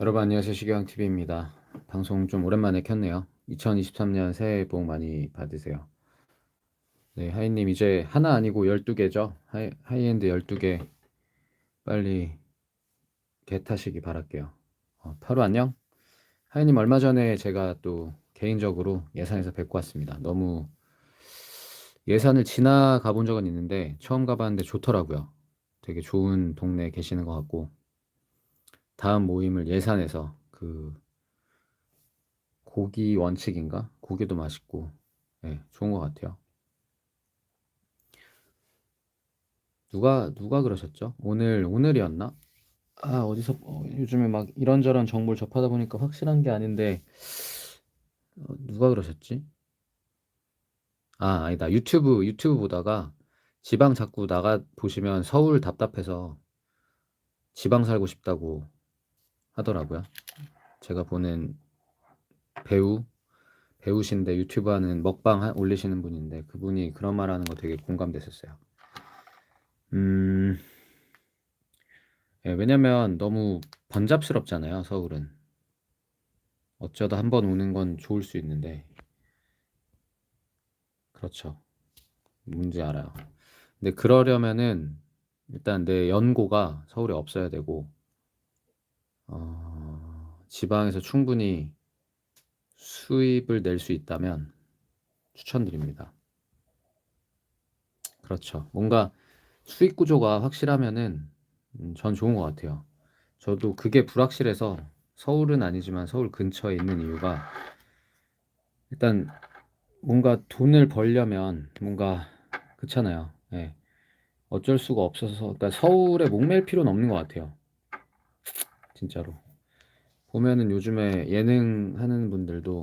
여러분 안녕하세요 시경TV입니다. 방송 좀 오랜만에 켰네요. 2023년 새해 복 많이 받으세요. 네, 하이님 이제 하나 아니고 12개죠? 하이, 하이엔드 12개 빨리 개 타시기 바랄게요. 어, 타로 안녕? 하이님 얼마 전에 제가 또 개인적으로 예산에서 뵙고 왔습니다. 너무 예산을 지나가 본 적은 있는데 처음 가봤는데 좋더라고요. 되게 좋은 동네에 계시는 것 같고 다음 모임을 예산에서 그 고기 원칙인가? 고기도 맛있고 네, 좋은 것 같아요. 누가 누가 그러셨죠? 오늘 오늘이었나? 아 어디서 어, 요즘에 막 이런저런 정보를 접하다 보니까 확실한 게 아닌데 어, 누가 그러셨지? 아 아니다 유튜브 유튜브 보다가 지방 자꾸 나가 보시면 서울 답답해서 지방 살고 싶다고 하더라고요. 제가 보는 배우 배우신데 유튜브 하는 먹방 하- 올리시는 분인데 그분이 그런 말 하는 거 되게 공감됐었어요. 음, 예, 왜냐면 너무 번잡스럽잖아요, 서울은. 어쩌다 한 번 오는 건 좋을 수 있는데, 그렇죠. 뭔지 알아요. 근데 그러려면은 일단 내 연고가 서울에 없어야 되고, 어, 지방에서 충분히 수입을 낼 수 있다면 추천드립니다. 그렇죠. 뭔가 수익 구조가 확실하면은 음, 전 좋은 것 같아요. 저도 그게 불확실해서 서울은 아니지만 서울 근처에 있는 이유가 일단 뭔가 돈을 벌려면 뭔가 그렇잖아요. 예. 어쩔 수가 없어서 그러니까 서울에 목맬 필요는 없는 것 같아요. 진짜로. 보면은 요즘에 예능 하는 분들도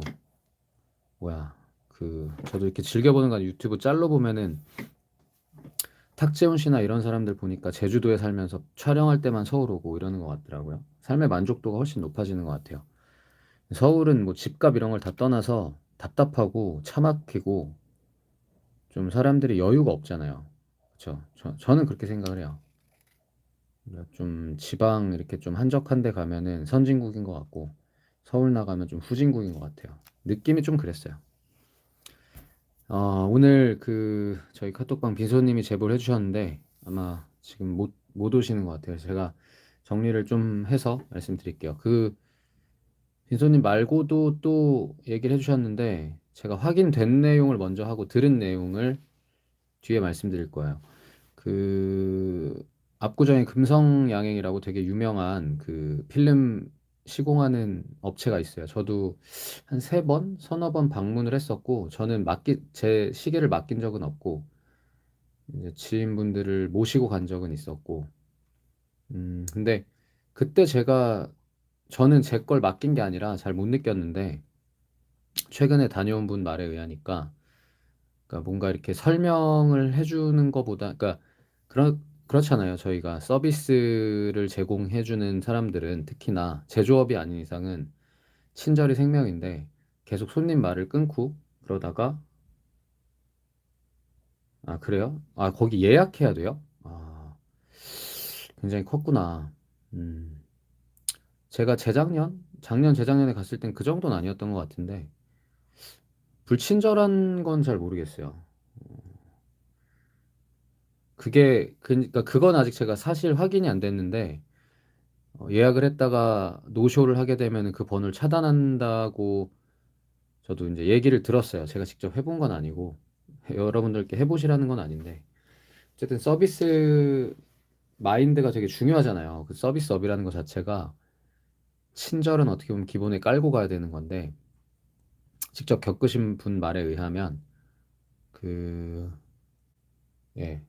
뭐야 그 저도 이렇게 즐겨보는 거 유튜브 짤로 보면은 탁재훈 씨나 이런 사람들 보니까 제주도에 살면서 촬영할 때만 서울 오고 이러는 것 같더라고요. 삶의 만족도가 훨씬 높아지는 것 같아요. 서울은 뭐 집값 이런 걸 다 떠나서 답답하고 차 막히고 좀 사람들이 여유가 없잖아요. 그렇죠? 저, 저는 그렇게 생각을 해요. 그러니까 좀 지방 이렇게 좀 한적한 데 가면은 선진국인 것 같고 서울 나가면 좀 후진국인 것 같아요. 느낌이 좀 그랬어요. 어, 오늘 그 저희 카톡방 빈소님이 제보를 해주셨는데 아마 지금 못, 못 오시는 것 같아요. 제가 정리를 좀 해서 말씀드릴게요. 그 빈소님 말고도 또 얘기를 해주셨는데 제가 확인된 내용을 먼저 하고 들은 내용을 뒤에 말씀드릴 거예요. 그 압구정의 금성양행이라고 되게 유명한 그 필름 시공하는 업체가 있어요. 저도 한 세 번, 서너 번 방문을 했었고, 저는 맡기, 제 시계를 맡긴 적은 없고, 이제 지인분들을 모시고 간 적은 있었고, 음, 근데 그때 제가, 저는 제 걸 맡긴 게 아니라 잘 못 느꼈는데, 최근에 다녀온 분 말에 의하니까, 그러니까 뭔가 이렇게 설명을 해주는 것보다, 그러니까 그런 그렇잖아요. 저희가 서비스를 제공해주는 사람들은 특히나 제조업이 아닌 이상은 친절이 생명인데 계속 손님 말을 끊고 그러다가 아 그래요? 아 거기 예약해야 돼요? 아 굉장히 컸구나. 음 제가 재작년, 작년 재작년에 갔을 땐 그 정도는 아니었던 것 같은데 불친절한 건 잘 모르겠어요. 그게 그러니까 그건 아직 제가 사실 확인이 안 됐는데 어, 예약을 했다가 노쇼를 하게 되면 그 번호를 차단한다고 저도 이제 얘기를 들었어요. 제가 직접 해본 건 아니고 여러분들께 해보시라는 건 아닌데 어쨌든 서비스 마인드가 되게 중요하잖아요. 그 서비스업이라는 것 자체가 친절은 어떻게 보면 기본에 깔고 가야 되는 건데 직접 겪으신 분 말에 의하면 그 예.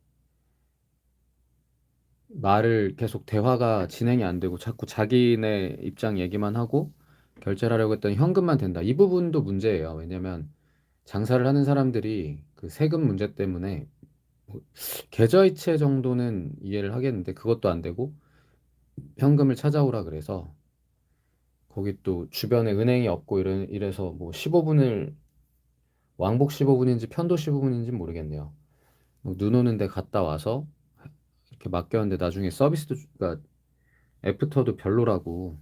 말을 계속 대화가 진행이 안 되고 자꾸 자기네 입장 얘기만 하고 결제를 하려고 했더니 현금만 된다. 이 부분도 문제예요. 왜냐면 장사를 하는 사람들이 그 세금 문제 때문에 뭐 계좌이체 정도는 이해를 하겠는데 그것도 안 되고 현금을 찾아오라 그래서 거기 또 주변에 은행이 없고 이래, 이래서 뭐 15분을 왕복 15분인지 편도 15분인지 모르겠네요. 뭐눈 오는 데 갔다 와서 이렇게 맡겼는데 나중에 서비스도 주- 그러니까 애프터도 별로라고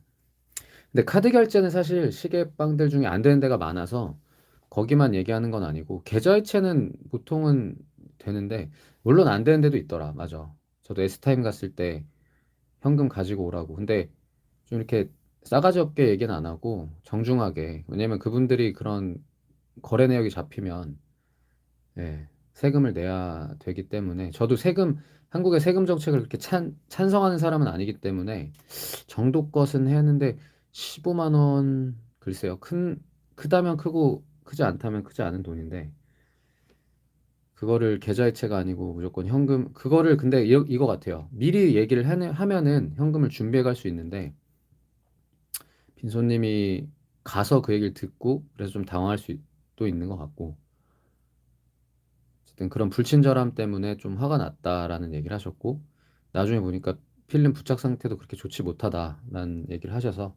근데 카드 결제는 사실 시계방들 중에 안 되는 데가 많아서 거기만 얘기하는 건 아니고 계좌이체는 보통은 되는데 물론 안 되는 데도 있더라. 맞아. 저도 S타임 갔을 때 현금 가지고 오라고. 근데 좀 이렇게 싸가지 없게 얘기는 안 하고 정중하게. 왜냐면 그분들이 그런 거래 내역이 잡히면 예, 세금을 내야 되기 때문에 저도 세금 한국의 세금 정책을 그렇게 찬, 찬성하는 사람은 아니기 때문에 정도껏은 했는데 15만 원 글쎄요. 큰 크다면 크고 크지 않다면 크지 않은 돈인데 그거를 계좌이체가 아니고 무조건 현금 그거를 근데 이, 이거 같아요. 미리 얘기를 하, 하면은 현금을 준비해 갈 수 있는데 빈손님이 가서 그 얘기를 듣고 그래서 좀 당황할 수도 있는 것 같고 어쨌든 그런 불친절함 때문에 좀 화가 났다라는 얘기를 하셨고 나중에 보니까 필름 부착 상태도 그렇게 좋지 못하다라는 얘기를 하셔서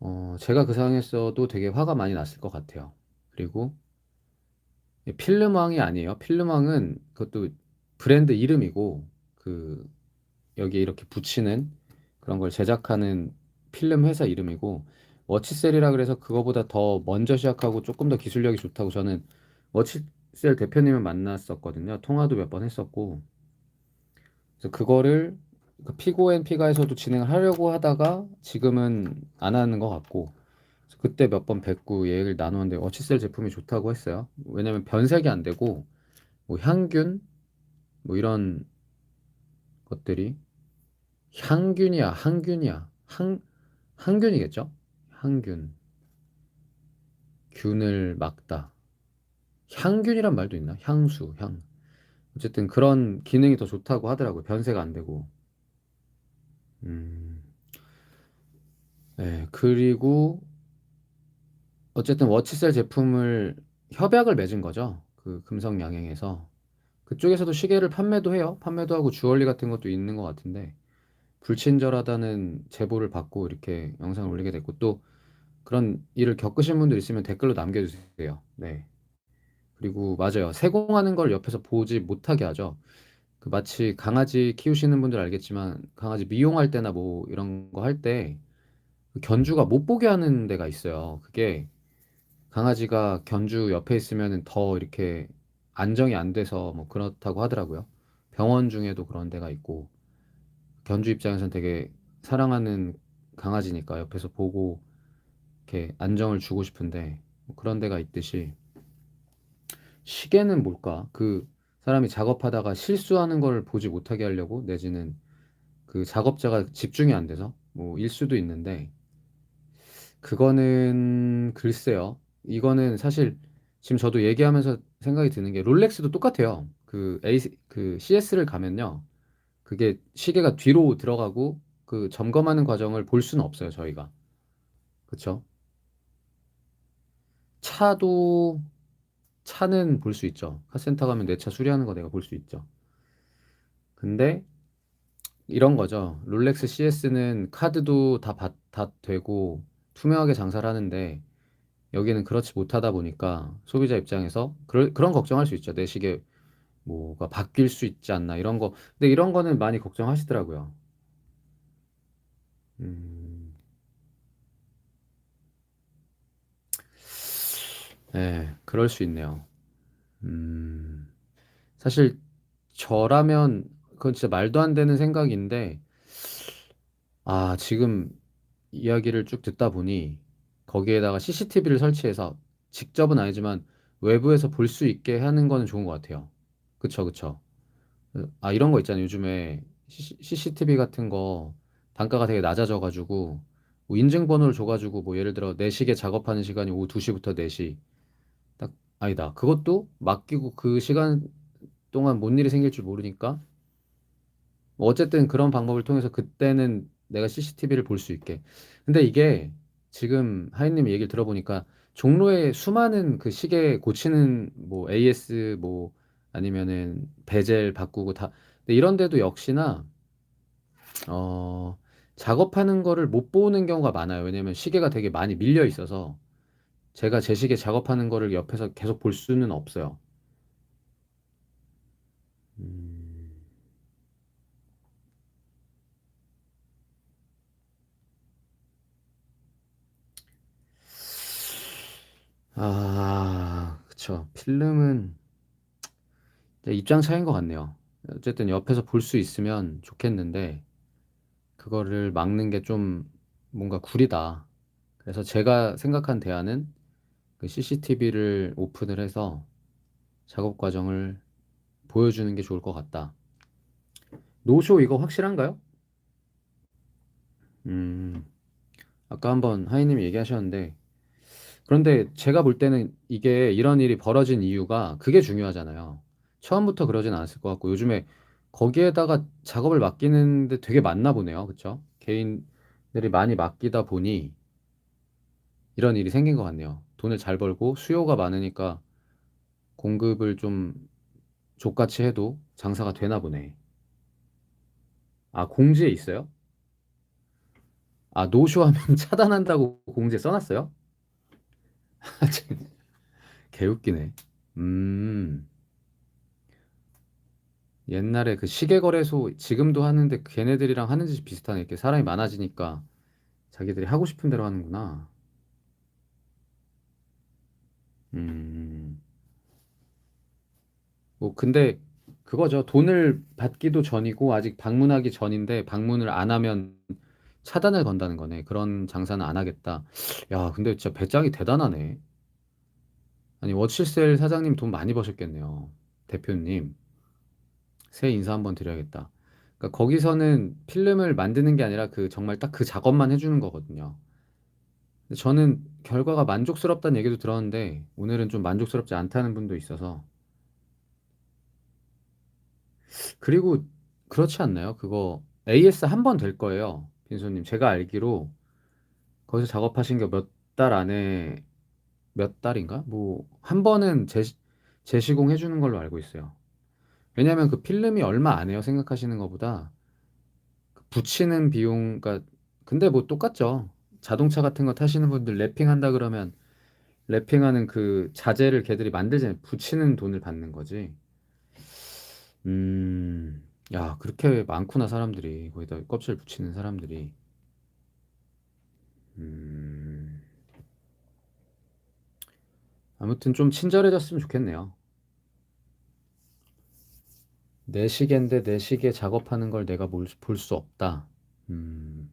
어, 제가 그 상황에서도 되게 화가 많이 났을 것 같아요. 그리고 필름왕이 아니에요. 필름왕은 그것도 브랜드 이름이고 그 여기에 이렇게 붙이는 그런 걸 제작하는 필름 회사 이름이고 워치셀이라 그래서 그거보다 더 먼저 시작하고 조금 더 기술력이 좋다고 저는 워치 셀 대표님을 만났었거든요. 통화도 몇 번 했었고 그래서 그거를 그 피고 앤 피가에서도 진행을 하려고 하다가 지금은 안 하는 것 같고 그때 몇 번 뵙고 얘기를 나누는데 워치셀 제품이 좋다고 했어요. 왜냐면 변색이 안 되고 뭐 향균 뭐 이런 것들이 향균이야 항균이야 항 항균이겠죠? 항균 균을 막다 향균이란 말도 있나? 향수 향 어쨌든 그런 기능이 더 좋다고 하더라고요. 변색 안 되고 음. 네, 그리고 어쨌든 워치셀 제품을 협약을 맺은 거죠. 그 금성 양행에서. 그쪽에서도 시계를 판매도 해요. 판매도 하고 주얼리 같은 것도 있는 것 같은데 불친절하다는 제보를 받고 이렇게 영상을 올리게 됐고 또 그런 일을 겪으신 분들 있으면 댓글로 남겨주세요. 네. 그리고 맞아요. 세공하는 걸 옆에서 보지 못하게 하죠. 그 마치 강아지 키우시는 분들 알겠지만 강아지 미용할 때나 뭐 이런 거 할때그 견주가 못 보게 하는 데가 있어요. 그게 강아지가 견주 옆에 있으면 더 이렇게 안정이 안 돼서 뭐 그렇다고 하더라고요. 병원 중에도 그런 데가 있고 견주 입장에서는 되게 사랑하는 강아지니까 옆에서 보고 이렇게 안정을 주고 싶은데 뭐 그런 데가 있듯이 시계는 뭘까? 그 사람이 작업하다가 실수하는 걸 보지 못하게 하려고 내지는 그 작업자가 집중이 안 돼서 뭐 일 수도 있는데 그거는 글쎄요. 이거는 사실 지금 저도 얘기하면서 생각이 드는 게 롤렉스도 똑같아요. 그 A 그 CS를 가면요. 그게 시계가 뒤로 들어가고 그 점검하는 과정을 볼 수는 없어요, 저희가. 그쵸? 차도 차는 볼 수 있죠. 카센터 가면 내 차 수리하는 거 내가 볼 수 있죠. 근데 이런 거죠. 롤렉스 CS는 카드도 다, 받, 다 되고 투명하게 장사를 하는데 여기는 그렇지 못하다 보니까 소비자 입장에서 그런 그런 걱정할 수 있죠. 내 시계 뭐가 바뀔 수 있지 않나 이런 거. 근데 이런 거는 많이 걱정하시더라고요. 음, 네, 그럴 수 있네요. 음, 사실 저라면 그건 진짜 말도 안 되는 생각인데, 아, 지금 이야기를 쭉 듣다 보니 거기에다가 CCTV를 설치해서 직접은 아니지만 외부에서 볼 수 있게 하는 거는 좋은 것 같아요. 그쵸, 그쵸. 아, 이런 거 있잖아요. 요즘에 CCTV 같은 거 단가가 되게 낮아져가지고 뭐 인증번호를 줘가지고 뭐 예를 들어 4시에 작업하는 시간이 오후 2시부터 4시. 딱, 아니다. 그것도 맡기고 그 시간 동안 뭔 일이 생길 줄 모르니까 뭐 어쨌든 그런 방법을 통해서 그때는 내가 CCTV를 볼 수 있게. 근데 이게 지금 하이님 얘기를 들어보니까 종로에 수많은 그 시계 고치는 뭐 AS 뭐 아니면은 베젤 바꾸고 다 근데 이런 데도 역시나 어 작업하는 거를 못 보는 경우가 많아요. 왜냐면 시계가 되게 많이 밀려 있어서 제가 제 시계 작업하는 거를 옆에서 계속 볼 수는 없어요. 음... 아, 그쵸. 필름은 입장 차이인 것 같네요. 어쨌든 옆에서 볼 수 있으면 좋겠는데, 그거를 막는 게 좀 뭔가 구리다. 그래서 제가 생각한 대안은 그 CCTV를 오픈을 해서 작업 과정을 보여주는 게 좋을 것 같다. 노쇼 이거 확실한가요? 음, 아까 한번 하이님이 얘기하셨는데, 그런데 제가 볼 때는 이게 이런 일이 벌어진 이유가 그게 중요하잖아요. 처음부터 그러진 않았을 것 같고, 요즘에 거기에다가 작업을 맡기는데 되게 많나 보네요. 그쵸? 개인들이 많이 맡기다 보니 이런 일이 생긴 것 같네요. 돈을 잘 벌고 수요가 많으니까 공급을 좀 족같이 해도 장사가 되나 보네. 아, 공지에 있어요? 아, 노쇼하면 차단한다고 공지에 써놨어요? 개웃기네. 음, 옛날에 그 시계거래소 지금도 하는데 걔네들이랑 하는 짓이 비슷하네. 이렇게 사람이 많아지니까 자기들이 하고 싶은 대로 하는구나. 음, 뭐, 근데 그거죠. 돈을 받기도 전이고 아직 방문하기 전인데 방문을 안 하면 차단을 건다는 거네. 그런 장사는 안 하겠다. 야, 근데 진짜 배짱이 대단하네. 아니, 워칠셀 사장님 돈 많이 버셨겠네요. 대표님. 새해 인사 한번 드려야겠다. 그러니까 거기서는 필름을 만드는 게 아니라 그 정말 딱 그 작업만 해주는 거거든요. 저는 결과가 만족스럽다는 얘기도 들었는데 오늘은 좀 만족스럽지 않다는 분도 있어서 그리고 그렇지 않나요? 그거 AS 한 번 될 거예요. 빈소님. 제가 알기로 거기서 작업하신 게 몇 달 안에 몇 달인가? 뭐 한 번은 재, 재시공 해주는 걸로 알고 있어요. 왜냐면 그 필름이 얼마 안 해요. 생각하시는 것보다 그 붙이는 비용, 그러니까 근데 뭐 똑같죠. 자동차 같은 거 타시는 분들 랩핑 한다 그러면 랩핑하는 그 자재를 걔들이 만들잖아요. 붙이는 돈을 받는 거지. 음, 야, 그렇게 많구나, 사람들이. 거기다 껍질 붙이는 사람들이. 음, 아무튼 좀 친절해졌으면 좋겠네요. 내 시계인데 내 시계 작업하는 걸 내가 볼 수 없다. 음,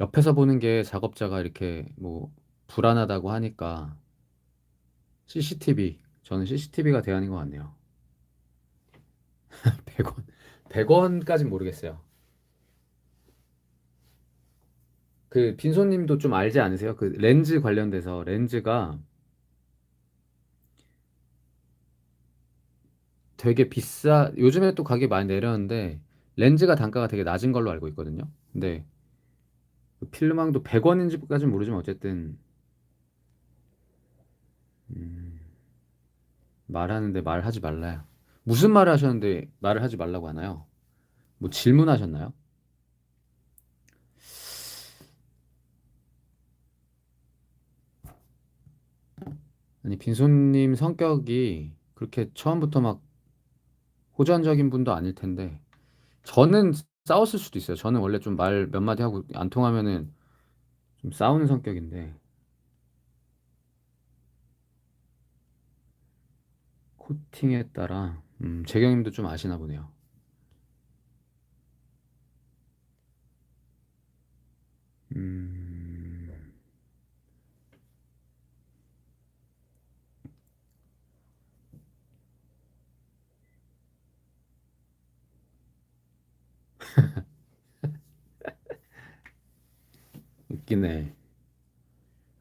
옆에서 보는 게 작업자가 이렇게 뭐 불안하다고 하니까 CCTV, 저는 CCTV가 대안인 것 같네요. 100원, 100원까진 모르겠어요. 그 빈소님도 좀 알지 않으세요? 그 렌즈 관련돼서 렌즈가 되게 비싸, 요즘에 또 가격이 많이 내렸는데 렌즈가 단가가 되게 낮은 걸로 알고 있거든요. 근데 그 필름왕도 100원인지까지는 모르지만 어쨌든 음, 말하는데 말하지 말라요. 무슨 말을 하셨는데 말을 하지 말라고 하나요? 뭐 질문하셨나요? 아니, 빈손님 성격이 그렇게 처음부터 막 호전적인 분도 아닐 텐데, 저는 싸웠을 수도 있어요. 저는 원래 좀 말 몇 마디 하고 안 통하면은 좀 싸우는 성격인데, 코팅에 따라, 음, 재경님도 좀 아시나 보네요. 음, 웃기네.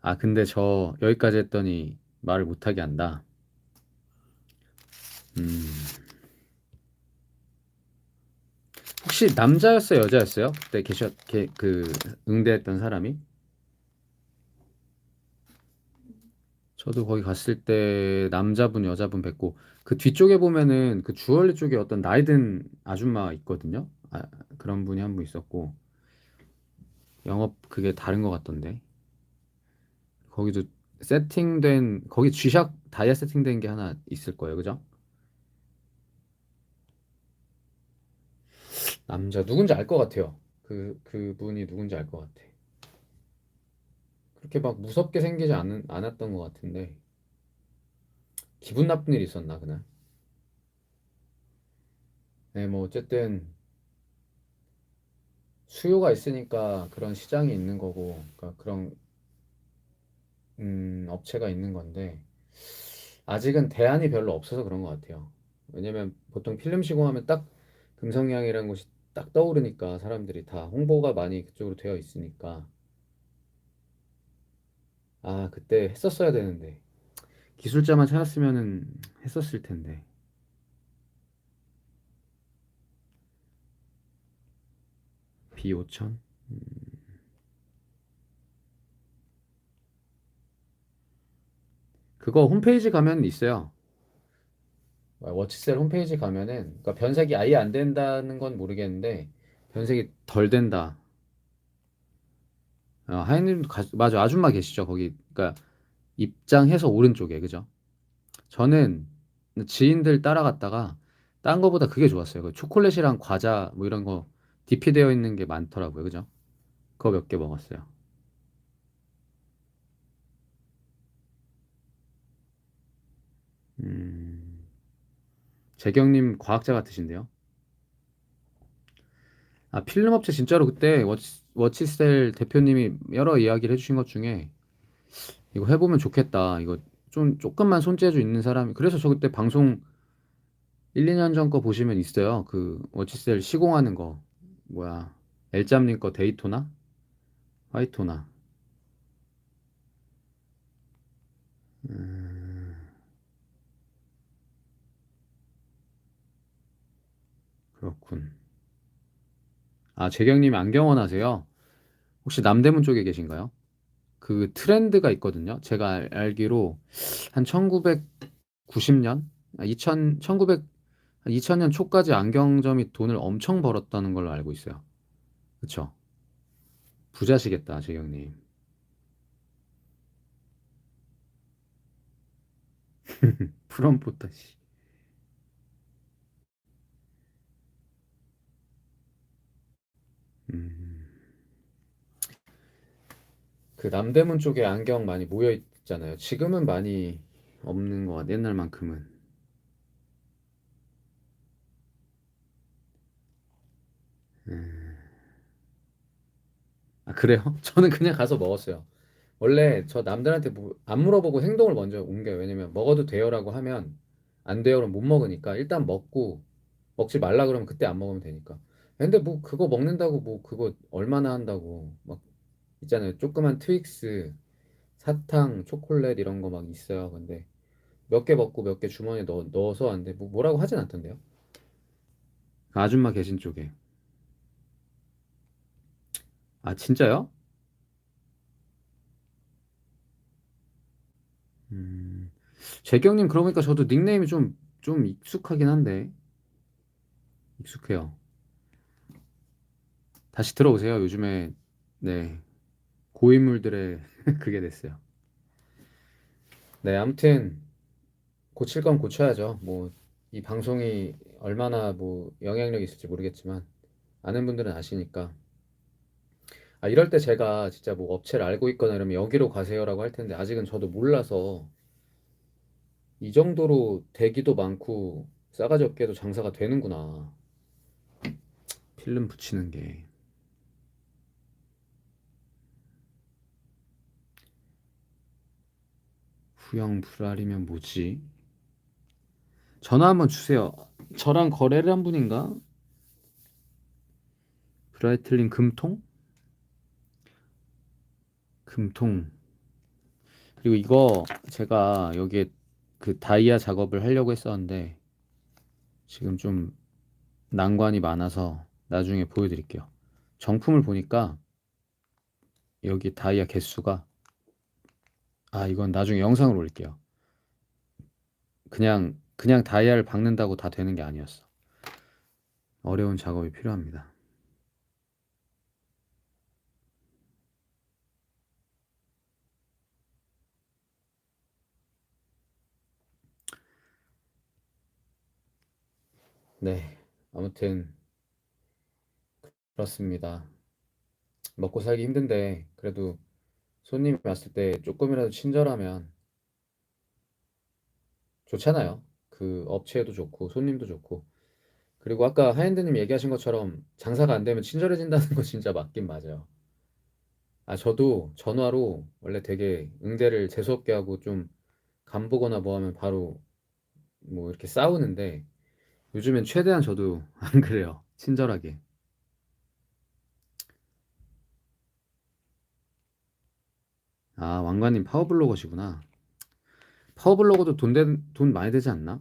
아, 근데 저 여기까지 했더니 말을 못하게 한다. 음, 혹시 남자였어요, 여자였어요? 그때 계셨, 게, 그, 응대했던 사람이? 저도 거기 갔을 때 남자분, 여자분 뵙고 그 뒤쪽에 보면은 그 주얼리 쪽에 어떤 나이 든 아줌마 있거든요. 아, 그런 분이 한 분 있었고 영업 그게 다른 것 같던데. 거기도 세팅된 거기 G샥 다이아 세팅된 게 하나 있을 거예요. 그죠? 남자 누군지 알 것 같아요. 그 그분이 누군지 알 것 같아. 그렇게 막 무섭게 생기지 않, 않았던 것 같은데 기분 나쁜 일이 있었나 그날? 네, 뭐 어쨌든 수요가 있으니까 그런 시장이 있는 거고, 그러니까 그런 음, 업체가 있는 건데 아직은 대안이 별로 없어서 그런 것 같아요. 왜냐면 보통 필름 시공하면 딱 금성양이라는 곳이 딱 떠오르니까 사람들이 다 홍보가 많이 그쪽으로 되어 있으니까. 아 그때 했었어야 되는데. 기술자만 찾았으면은 했었을 텐데 B 5천 그거 홈페이지 가면 있어요. 워치셀 홈페이지 가면은 그러니까 변색이 아예 안 된다는 건 모르겠는데 변색이 덜 된다. 어, 하이님 가, 맞아 아줌마 계시죠 거기 그러니까 입장해서 오른쪽에 그죠? 저는 지인들 따라갔다가 딴 거보다 그게 좋았어요. 그 초콜릿이랑 과자 뭐 이런 거 디피되어 있는 게 많더라고요. 그죠? 그거 몇 개 먹었어요. 음, 재경님 과학자 같으신데요. 아, 필름 업체 진짜로 그때 워치, 워치셀 대표님이 여러 이야기를 해주신 것 중에 이거 해보면 좋겠다. 이거 좀 조금만 손재주 있는 사람이 그래서 저 그때 방송 1, 2년 전 거 보시면 있어요. 그 워치셀 시공하는 거 뭐야 엘짬님 거 데이토나 화이토나 음, 그렇군. 아 재경님 안경원 하세요? 혹시 남대문 쪽에 계신가요? 그 트렌드가 있거든요. 제가 알, 알기로 한 1990년, 2000, 1900, 2000년 초까지 안경점이 돈을 엄청 벌었다는 걸로 알고 있어요. 그쵸? 부자시겠다, 재경님. 프롬포터 씨. 음, 그 남대문 쪽에 안경 많이 모여 있잖아요. 지금은 많이 없는 것 같아요. 옛날만큼은. 음, 아, 그래요? 저는 그냥 가서 먹었어요. 원래 저 남들한테 뭐 안 물어보고 행동을 먼저 옮겨요. 왜냐면 먹어도 돼요라고 하면 안 돼요. 그럼 못 먹으니까 일단 먹고 먹지 말라 그러면 그때 안 먹으면 되니까. 근데 뭐 그거 먹는다고 뭐 그거 얼마나 한다고 막 있잖아요. 조그만 트윅스, 사탕, 초콜릿 이런 거 막 있어요. 근데 몇 개 먹고 몇 개 주머니에 넣, 넣어서 안 돼. 뭐 뭐라고 하진 않던데요. 그 아줌마 계신 쪽에. 아 진짜요? 음, 재경님 그러고 보니까 저도 닉네임이 좀 좀 익숙하긴 한데 익숙해요. 다시 들어오세요. 요즘에 네 고인물들의 그게 됐어요. 네 아무튼 고칠 건 고쳐야죠. 뭐 이 방송이 얼마나 뭐 영향력이 있을지 모르겠지만 아는 분들은 아시니까. 아 이럴 때 제가 진짜 뭐 업체를 알고 있거나 이러면 여기로 가세요라고 할 텐데 아직은 저도 몰라서 이 정도로 대기도 많고 싸가지 없게도 장사가 되는구나. 필름 붙이는 게. 후형 불알이면 뭐지? 전화 한번 주세요. 저랑 거래를 한 분인가? 브라이틀링 금통? 금통. 그리고 이거 제가 여기에 그 다이아 작업을 하려고 했었는데 지금 좀 난관이 많아서 나중에 보여드릴게요. 정품을 보니까 여기 다이아 개수가 아 이건 나중에 영상을 올릴게요. 그냥 그냥 다이아를 박는다고 다 되는 게 아니었어. 어려운 작업이 필요합니다. 네, 아무튼 그렇습니다. 먹고 살기 힘든데 그래도 손님이 왔을 때 조금이라도 친절하면 좋잖아요. 그 업체도 좋고 손님도 좋고. 그리고 아까 하인드님 얘기하신 것처럼 장사가 안 되면 친절해진다는 거 진짜 맞긴 맞아요. 아, 저도 전화로 원래 되게 응대를 재수없게 하고 좀 간 보거나 뭐 하면 바로 뭐 이렇게 싸우는데 요즘엔 최대한 저도 안 그래요. 친절하게. 아, 왕관님 파워블로거시구나. 파워블로거도 돈, 되, 돈 많이 되지 않나?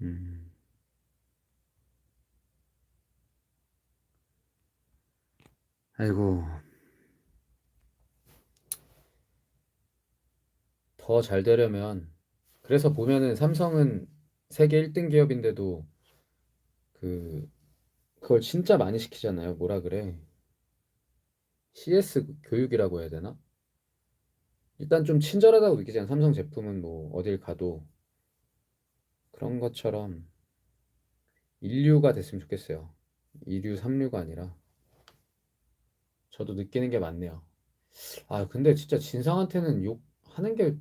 음, 아이고, 더 잘 되려면, 그래서 보면은 삼성은 세계 1등 기업인데도 그, 그걸 진짜 많이 시키잖아요. 뭐라 그래? CS 교육이라고 해야 되나? 일단 좀 친절하다고 느끼잖아요. 삼성 제품은 뭐 어딜 가도 그런 것처럼 인류가 됐으면 좋겠어요. 2류, 3류가 아니라 저도 느끼는 게 많네요. 아, 근데 진짜 진상한테는 욕하는 게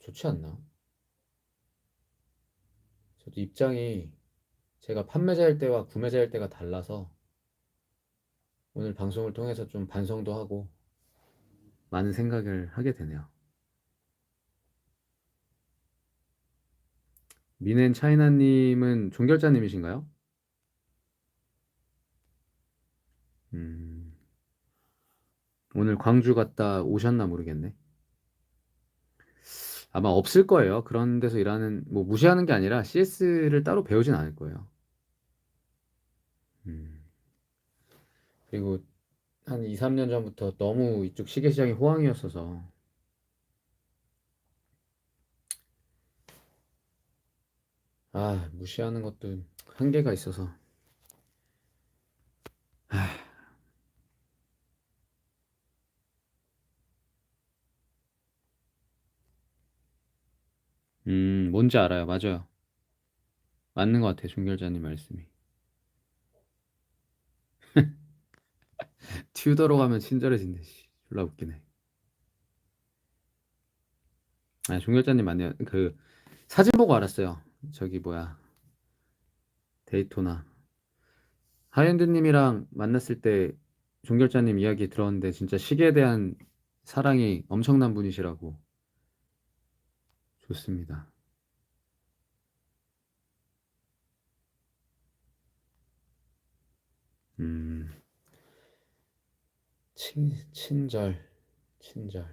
좋지 않나? 저도 입장이 제가 판매자일 때와 구매자일 때가 달라서 오늘 방송을 통해서 좀 반성도 하고 많은 생각을 하게 되네요. 미넨 차이나님은 종결자님이신가요? 음, 오늘 광주 갔다 오셨나 모르겠네. 아마 없을 거예요. 그런 데서 일하는, 뭐 무시하는 게 아니라 CS를 따로 배우진 않을 거예요. 음, 그리고 한 2, 3년 전부터 너무 이쪽 시계 시장이 호황이었어서, 아, 무시하는 것도 한계가 있어서, 음, 뭔지 알아요. 맞아요. 맞는 것 같아요. 종결자님 말씀이. 튜더로 가면 친절해진대. 씨. 졸라 웃기네. 아, 종결자님 맞네요. 그 사진 보고 알았어요. 저기 뭐야 데이토나 하이엔드님이랑 만났을 때 종결자님 이야기 들었는데 진짜 시계에 대한 사랑이 엄청난 분이시라고 좋습니다. 음, 친, 친절, 친절.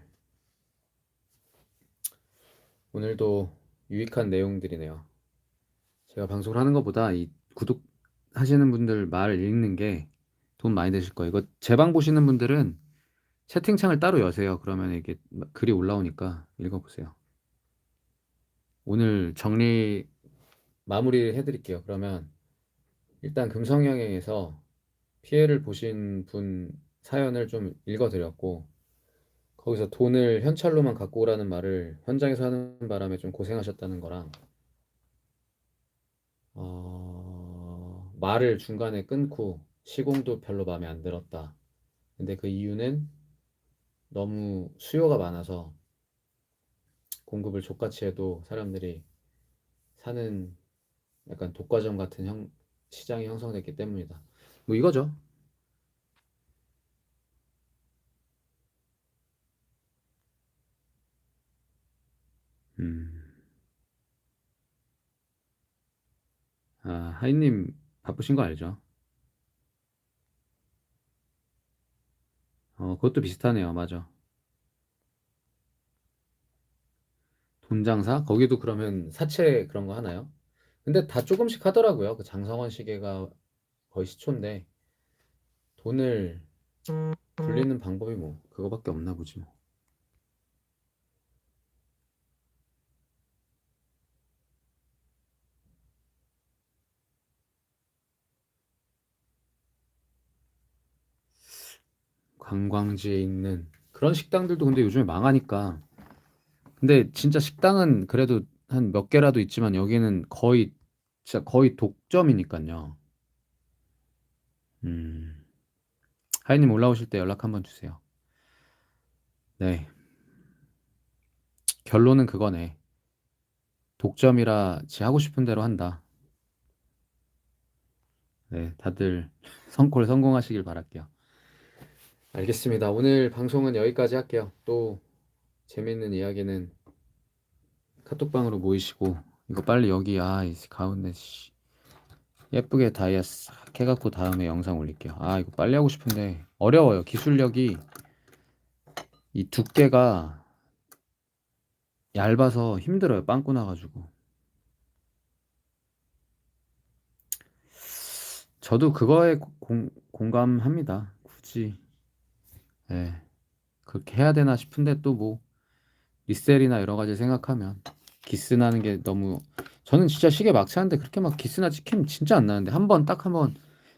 오늘도 유익한 내용들이네요. 제가 방송을 하는 것보다 이 구독하시는 분들 말 읽는 게 돈 많이 되실 거예요. 이거 제 방 보시는 분들은 채팅창을 따로 여세요. 그러면 이게 글이 올라오니까 읽어보세요. 오늘 정리 마무리 해드릴게요. 그러면 일단 금성영행에서 피해를 보신 분 사연을 좀 읽어드렸고 거기서 돈을 현찰로만 갖고 오라는 말을 현장에서 하는 바람에 좀 고생하셨다는 거랑 어, 말을 중간에 끊고 시공도 별로 마음에 안 들었다. 근데 그 이유는 너무 수요가 많아서 공급을 족같이 해도 사람들이 사는 약간 독과점 같은 형, 시장이 형성됐기 때문이다. 뭐 이거죠. 음. 아, 하이님 바쁘신 거 알죠? 어, 그것도 비슷하네요. 맞아. 돈 장사? 거기도 그러면 사채 그런 거 하나요? 근데 다 조금씩 하더라고요. 그 장성원 시계가 거의 시초인데 돈을 불리는 방법이 뭐 그거밖에 없나 보지 뭐. 관광지에 있는 그런 식당들도 근데 요즘에 망하니까. 근데 진짜 식당은 그래도 한 몇 개라도 있지만 여기는 거의 진짜 거의 독점이니까요. 음, 하이님 올라오실 때 연락 한번 주세요. 네. 결론은 그거네. 독점이라 지 하고 싶은 대로 한다. 네, 다들 성콜 성공하시길 바랄게요. 알겠습니다. 오늘 방송은 여기까지 할게요. 또 재밌는 이야기는 카톡방으로 모이시고 이거 빨리 여기 아, 이 가운데 씨. 예쁘게 다이아 싹 해갖고 다음에 영상 올릴게요. 아, 이거 빨리 하고 싶은데 어려워요. 기술력이 이 두께가 얇아서 힘들어요. 빵꾸 나가지고. 저도 그거에 공, 공감합니다. 굳이 예, 그렇게 해야 되나 싶은데 또 뭐 리셀이나 여러 가지 생각하면 기스 나는 게 너무 저는 진짜 시계 막 차는데 그렇게 막 기스나 찍힘 진짜 안 나는데 한 번 딱 한 번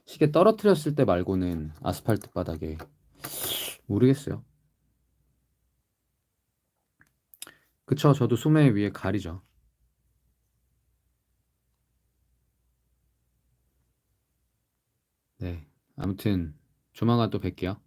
시계 떨어뜨렸을 때 말고는 아스팔트 바닥에 모르겠어요. 그쵸, 저도 소매 위에 가리죠. 네, 아무튼 조만간 또 뵐게요.